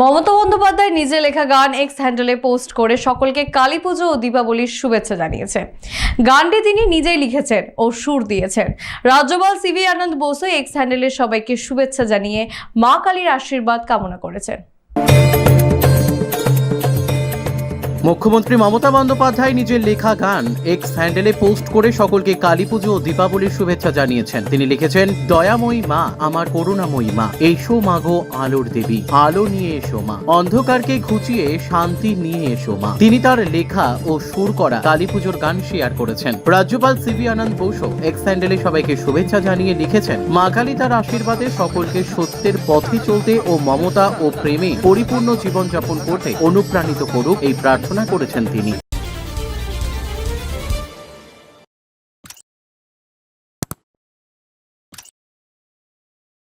মমতা বন্দ্যোপাধ্যায় নিজে লেখা গান এক্স হ্যান্ডেলে পোস্ট করে সকলকে কালী পুজো ও দীপাবলির শুভেচ্ছা জানিয়েছে গানটি তিনি নিজেই লিখেছেন ও সুর দিয়েছেন। রাজ্যপাল সিভি আনন্দ বোসও এক্স হ্যান্ডেলের সবাইকে শুভেচ্ছা জানিয়ে মা কালীর আশীর্বাদ কামনা করেছেন। মুখ্যমন্ত্রী মমতা বন্দ্যোপাধ্যায় নিজের লেখা গান এক্স হ্যান্ডেলে পোস্ট করে সকলকে কালী পুজো ও দীপাবলির শুভেচ্ছা জানিয়েছেন। তিনি লিখেছেন, দয়াময়ী মা, আমার করুণাময়ী মা, এসো মাগো আলোর দেবী, আলো নিয়ে এসো মা, অন্ধকারকে ঘুচিয়ে শান্তি নিয়ে এসো মা। তিনি তার লেখা ও সুর করা কালী পুজোর গান শেয়ার করেছেন। রাজ্যপাল সিবি আনন্দ বোসও এক্স হ্যান্ডেলে সবাইকে শুভেচ্ছা জানিয়ে লিখেছেন, মা কালী তার আশীর্বাদে সকলকে সত্যের পথে চলতে ও মমতা ও প্রেমে পরিপূর্ণ জীবনযাপন করতে অনুপ্রাণিত করুক এই প্রার্থনা রচনা করেছেন তিনি।